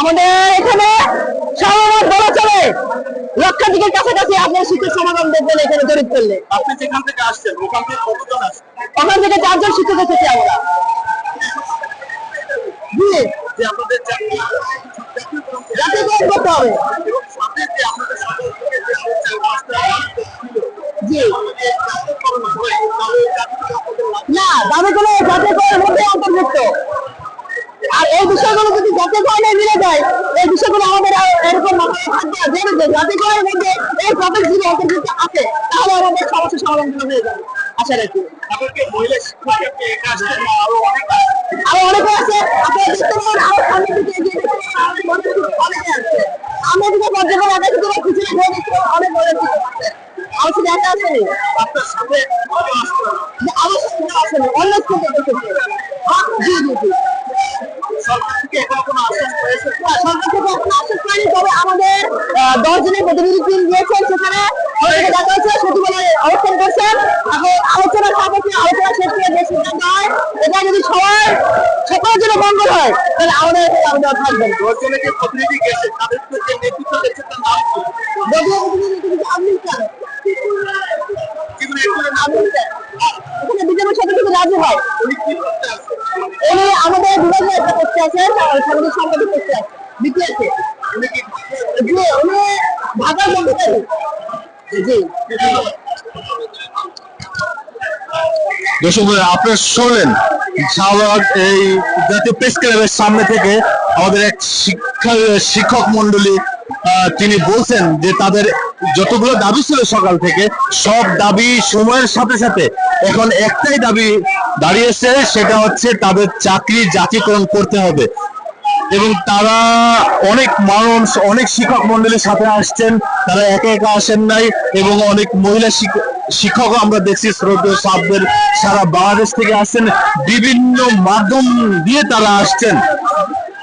আমাদের এখানে সর্বমোট বলা চলে। লক্ষাধিকের কাছাকাছি আপনার শীতের সমাধান দেখবেন এখানে জরিপ করলে। আপনি যেখান থেকে আসছেন ওখান থেকে কতজন আসছেন? ওখান থেকে চারজন শিক্ষক এসেছি আমরা। জি না জেনে যে জাতীয়করণের মধ্যে এই টপিক যদি অন্তর্ভুক্ত আছে তাহলে আমাদের সমস্যার সমাধান হয়ে যাবে আশা রাখি আরও অনেক আছে আপনারা দেখতে পাবেন আরও সামনে দিকে এগিয়ে অনেকে আছে আমরা যদি পর্যটন আগে থেকে পিছনে ঘুরে দেখতে অনেক বড় আছে আমার শুধু একা আসেনি আপনার সাথে আমার সঙ্গে আসেনি অন্য স্কুল থেকে জি জি জি সরকার থেকে এখনও কোনো আশ্বাস পেয়েছে সরকার থেকে এখন আশ্বাস পাইনি তবে আমাদের দশ জনের প্রতিনিধি টিম দিয়েছেন সেখানে আমাদেরকে দেখা হচ্ছে সচিবালয়ে অবস্থান করছেন। আলোচনা সাপেক্ষে আলোচনা শেষ করে যে সিদ্ধান্ত হয় এটা যদি সবার সকলের জন্য মঙ্গল হয় তাহলে আমাদের আমাদের থাকবে না। দশজনে যে প্রতিনিধি গেছে তাদেরকে যে নেতৃত্ব দিচ্ছে তার নাম কি? যদিও প্রতিনিধি কিন্তু আমিন স্যার। কিন্তু একজনের নাম আমিন স্যার। এখানে বিজেপির সাথে কিন্তু রাজি হয় উনি করতে আমাদের বিভাগে একটা করতে আছেন সাংবাদিক করতে আছে দর্শক আপনারা শুনলেন শাহবাগ এই জাতীয় প্রেস ক্লাবের সামনে থেকে আমাদের এক শিক্ষা, শিক্ষক মন্ডলী তিনি বলছেন যে তাদের যতগুলো দাবি ছিল সকাল থেকে, সব দাবি সময়ের সাথে সাথে এখন একটাই দাবি দাঁড়িয়েছে, সেটা হচ্ছে তাদের চাকরি জাতীয়করণ করতে হবে। এবং তারা অনেক মানুষ, অনেক শিক্ষক মন্ডলীর সাথে আসছেন। তারা একা একা আসেন নাই এবং অনেক মহিলা শিক- শিক্ষকও আমরা দেখছি, শ্রদ্ধেয় সাবদের সারা বাংলাদেশ থেকে আসছেন। বিভিন্ন মাধ্যম দিয়ে তারা আসছেন।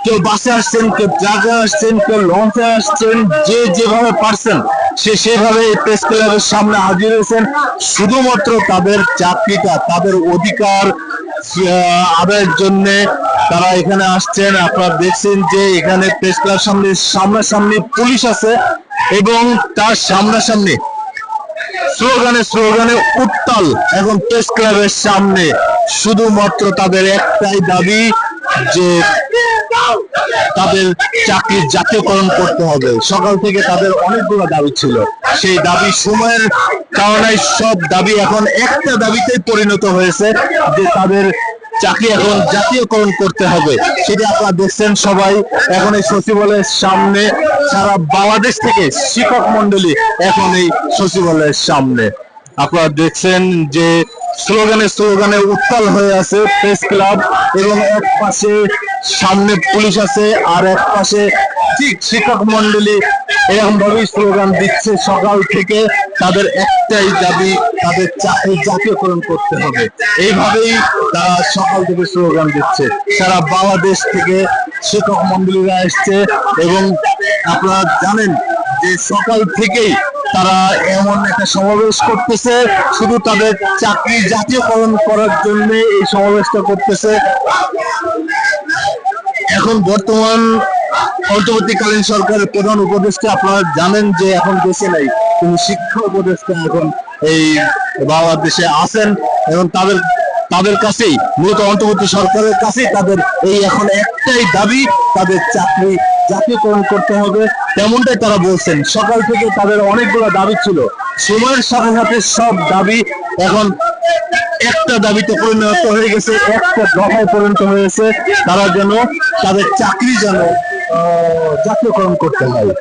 কেউ বাসে আসছেন, কেউ ট্রাকে আসছেন, কেউ লঞ্চে আসছেন, যে যেভাবে পারছেন, সে সেভাবে এই প্রেস ক্লাবের সামনে হাজির হয়েছেন। শুধুমাত্র তাদের চাকরিটা, তাদের অধিকার আদায়ের জন্য তারা এখানে আসছেন, আপনারা দেখছেন যে এখানে প্রেস ক্লাব সামনে, সামনাসামনি পুলিশ আছে এবং তার সামনাসামনি স্লোগানে স্লোগানে উত্তাল এখন প্রেস ক্লাবের সামনে। শুধুমাত্র তাদের একটাই দাবি যে তাদের চাকরির জাতীয়করণ করতে হবে। সকাল থেকে তাদের অনেকগুলো দাবি ছিল। সেই দাবি সময়ের কারণে সব দাবি এখন একটা দাবিতে পরিণত হয়েছে যে তাদের চাকরি এখন জাতীয়করণ করতে হবে। সেটা আপনারা দেখছেন সবাই। এখন এই সচিবালয়ের সামনে সারা বাংলাদেশ থেকে শিক্ষক মন্ডলী এখন এই সচিবালয়ের সামনে। আপনারা দেখছেন যে স্লোগানে স্লোগানে উত্তাল হয়ে আছে প্রেস ক্লাব এবং এক পাশে সামনে পুলিশ আছে আর এক পাশে ঠিক শিক্ষক মন্ডলী এরকম ভাবে স্লোগান দিচ্ছে সকাল থেকে তাদের একটাই দাবি, তাদের চাকরি জাতীয়করণ করতে হবে। এইভাবেই তারা সকাল থেকে স্লোগান দিচ্ছে। সারা বাংলাদেশ থেকে শিক্ষক মন্ডলীরা এসছে এবং আপনারা জানেন যে সকাল থেকেই তারা এমন একটা সমাবেশ করতেছে, শুধু তাদের চাকরি জাতীয়করণ করার জন্য এই সমাবেশটা করতেছে। এখন বর্তমান অন্তর্বর্তীকালীন সরকারের প্রধান উপদেষ্টা, আপনারা জানেন যে এখন দেশে নাই, তিনি শিক্ষা উপদেষ্টা এখন এই বাংলাদেশে আছেন এবং তাদের তাদের কাছেই, মূলত অন্তর্বর্তী সরকারের কাছেই তাদের এই এখন একটাই দাবি, তাদের চাকরি জাতীয়করণ করতে হবে। তেমনটাই তারা বলছেন, সকাল থেকে তাদের অনেকগুলো দাবি ছিল। সময়ের সাথে সাথে সব দাবি এখন একটা দাবিতে পরিণত হয়ে গেছে, একটা দফায় পরিণত হয়েছে। তারা যেন তাদের চাকরি যেন জাতীয়করণ করতে হয়।